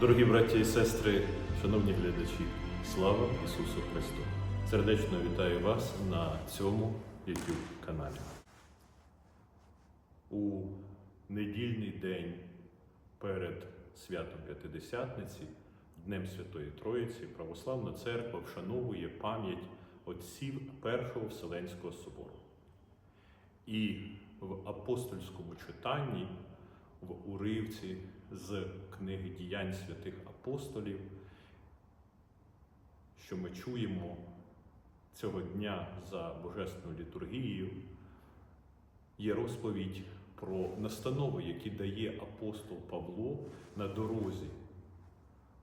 Дорогі браті і сестри, шановні глядачі, слава Ісусу Христу! Сердечно вітаю вас на цьому YouTube каналі. У недільний день перед святом П'ятидесятниці, Днем Святої Троїці, Православна Церква вшановує пам'ять отців Першого Вселенського собору. І в апостольському читанні, уривці з книги діянь святих апостолів, що ми чуємо цього дня за Божественною літургією, є розповідь про настанови, які дає апостол Павло на дорозі,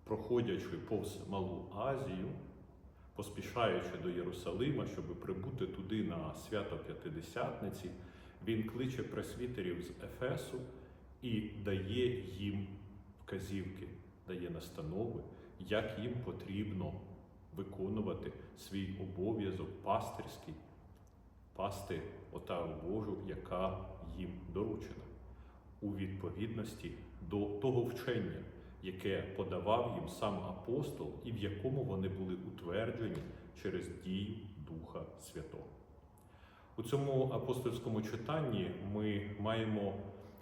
проходячи повз Малу Азію, поспішаючи до Єрусалима, щоб прибути туди на свято П'ятидесятниці, він кличе пресвітерів з Ефесу і дає їм вказівки, дає настанови, як їм потрібно виконувати свій обов'язок пастирський, пасти отару Божу, яка їм доручена, у відповідності до того вчення, яке подавав їм сам апостол, і в якому вони були утверджені через дію Духа Святого. У цьому апостольському читанні ми маємо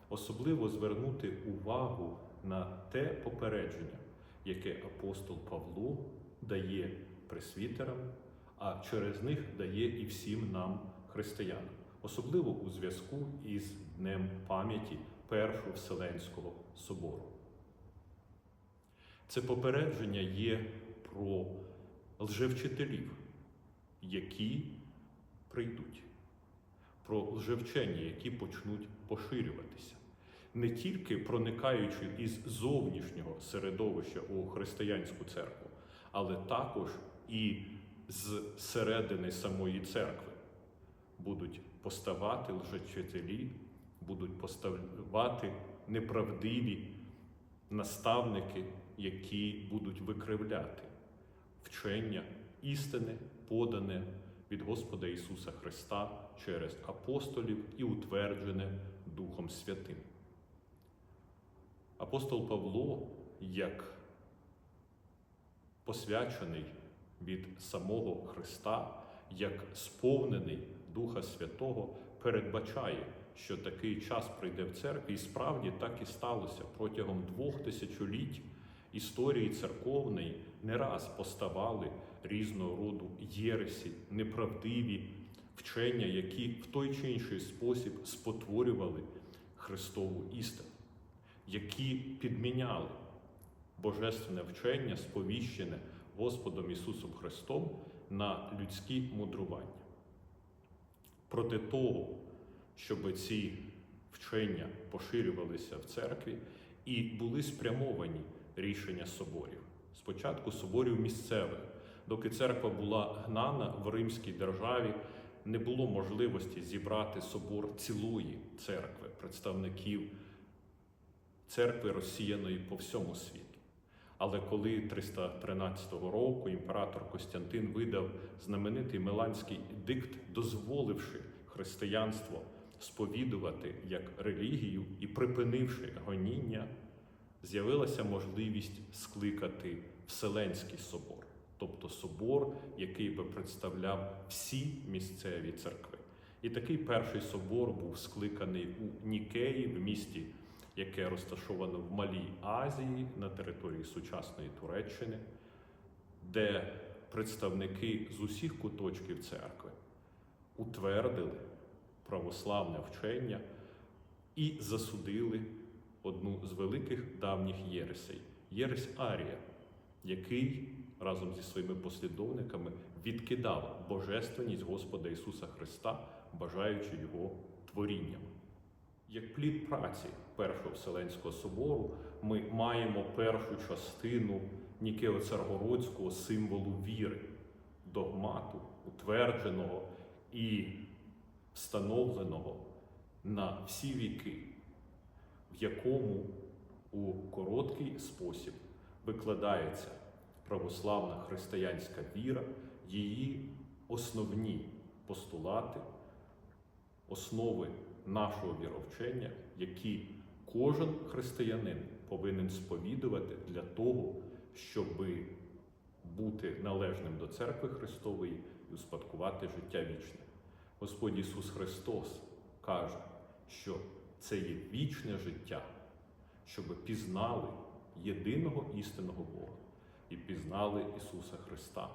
особливо звернути увагу на те попередження, яке апостол Павло дає пресвітерам, а через них дає і всім нам, християнам, особливо у зв'язку із Днем пам'яті Першого Вселенського собору. Це попередження є про лжевчителів, які прийдуть, про лжевчення, які почнуть поширюватися, не тільки проникаючи із зовнішнього середовища у християнську церкву, але також і з середини самої церкви. Будуть поставати лжечителі, будуть поставати неправдиві наставники, які будуть викривляти вчення істини, подане від Господа Ісуса Христа через апостолів і утверджене Духом Святим. Апостол Павло, як посвячений від самого Христа, як сповнений Духа Святого, передбачає, що такий час прийде в церкві, і справді так і сталося протягом двох тисячоліть історії церковної не раз поставали різного роду єресі, неправдиві вчення, які в той чи інший спосіб спотворювали Христову істину, які підміняли божественне вчення, сповіщене Господом Ісусом Христом на людські мудрування. Проти того, щоб ці вчення поширювалися в церкві і були спрямовані рішення соборів. Спочатку соборів місцевих, доки церква була гнана в Римській державі, не було можливості зібрати собор цілої церкви, представників церкви розсіяної по всьому світу. Але коли 313 року імператор Костянтин видав знаменитий Миланський дикт, дозволивши християнство сповідувати як релігію і припинивши гоніння, з'явилася можливість скликати Вселенський собор, тобто собор, який би представляв всі місцеві церкви. І такий перший собор був скликаний у Нікеї в місті яке розташовано в Малій Азії на території сучасної Туреччини, де представники з усіх куточків церкви утвердили православне вчення і засудили одну з великих давніх єресей єресь Арія, який разом зі своїми послідовниками відкидав божественність Господа Ісуса Христа, бажаючи Його творінням. Як плід праці Першого Вселенського собору ми маємо першу частину Нікео-Царгородського символу віри, догмату, утвердженого і встановленого на всі віки, в якому у короткий спосіб викладається православна християнська віра, її основні постулати, основи нашого віровчення, які кожен християнин повинен сповідувати для того, щоб бути належним до церкви Христової і успадкувати життя вічне. Господь Ісус Христос каже, що це є вічне життя, щоб пізнали єдиного істинного Бога і пізнали Ісуса Христа,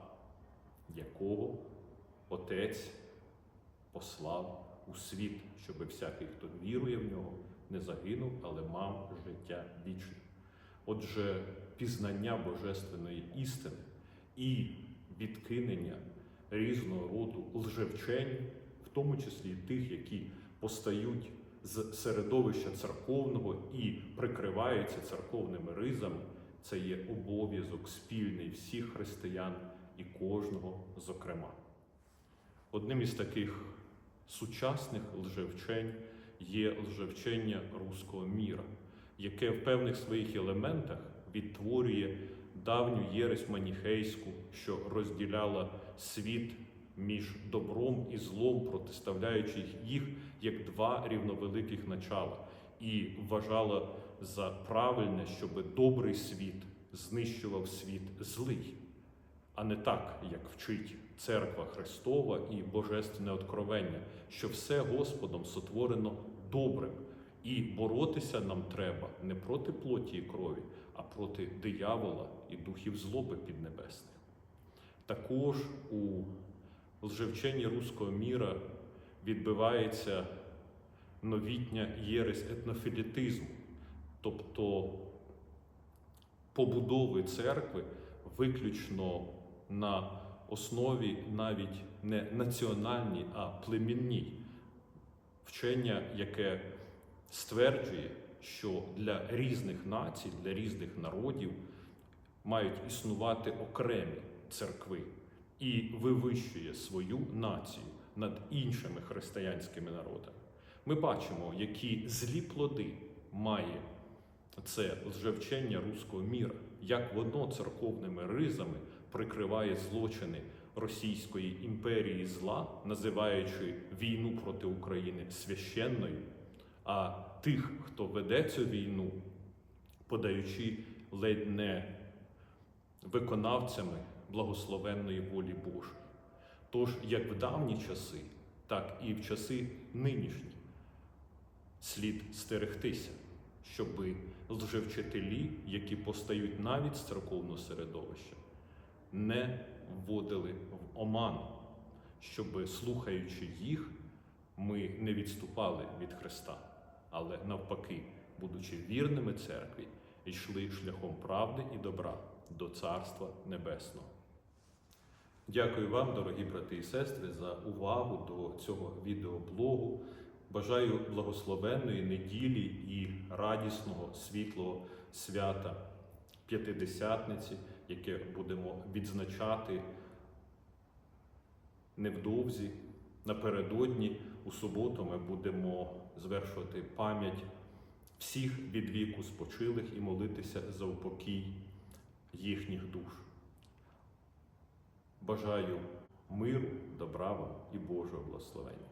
якого Отець послав у світ, щоб всякий, хто вірує в нього, не загинув, але мав життя вічне. Отже, пізнання божественної істини і відкинення різного роду лжевчень, в тому числі тих, які постають з середовища церковного і прикриваються церковними ризами, це є обов'язок спільний всіх християн і кожного зокрема. Одним із таких сучасних лжевчень є лжевчення руського міра, яке в певних своїх елементах відтворює давню єресь маніхейську, що розділяла світ між добром і злом, протиставляючи їх як два рівновеликих начала, і вважала за правильне, щоб добрий світ знищував світ злий, а не так, як вчить Церква Христова і Божественне откровення, що все Господом сотворено добрим, і боротися нам треба не проти плоті і крові, а проти диявола і духів злоби піднебесних. Також у лжевченні руського міра відбивається новітня єресь етнофілітизму, тобто побудови церкви виключно на основі навіть не національній, а племінній. Вчення, яке стверджує, що для різних націй, для різних народів мають існувати окремі церкви і вивищує свою націю над іншими християнськими народами. Ми бачимо, які злі плоди має це лжевчення руського міра, як воно церковними ризами прикриває злочини Російської імперії зла, називаючи війну проти України священною, а тих, хто веде цю війну, подаючи ледь не виконавцями благословенної волі Божої. Тож, як в давні часи, так і в часи нинішні, слід стерегтися, щоби лжевчителі, які постають навіть з церковного середовища, не вводили в оман, щоб, слухаючи їх, ми не відступали від Христа, але навпаки, будучи вірними церкві, йшли шляхом правди і добра до Царства Небесного. Дякую вам, дорогі брати і сестри, за увагу до цього відеоблогу. Бажаю благословенної неділі і радісного світлого свята П'ятидесятниці, яке будемо відзначати невдовзі. Напередодні у суботу ми будемо звершувати пам'ять всіх від віку спочилих і молитися за упокій їхніх душ. Бажаю миру, добра вам і Божого благословення.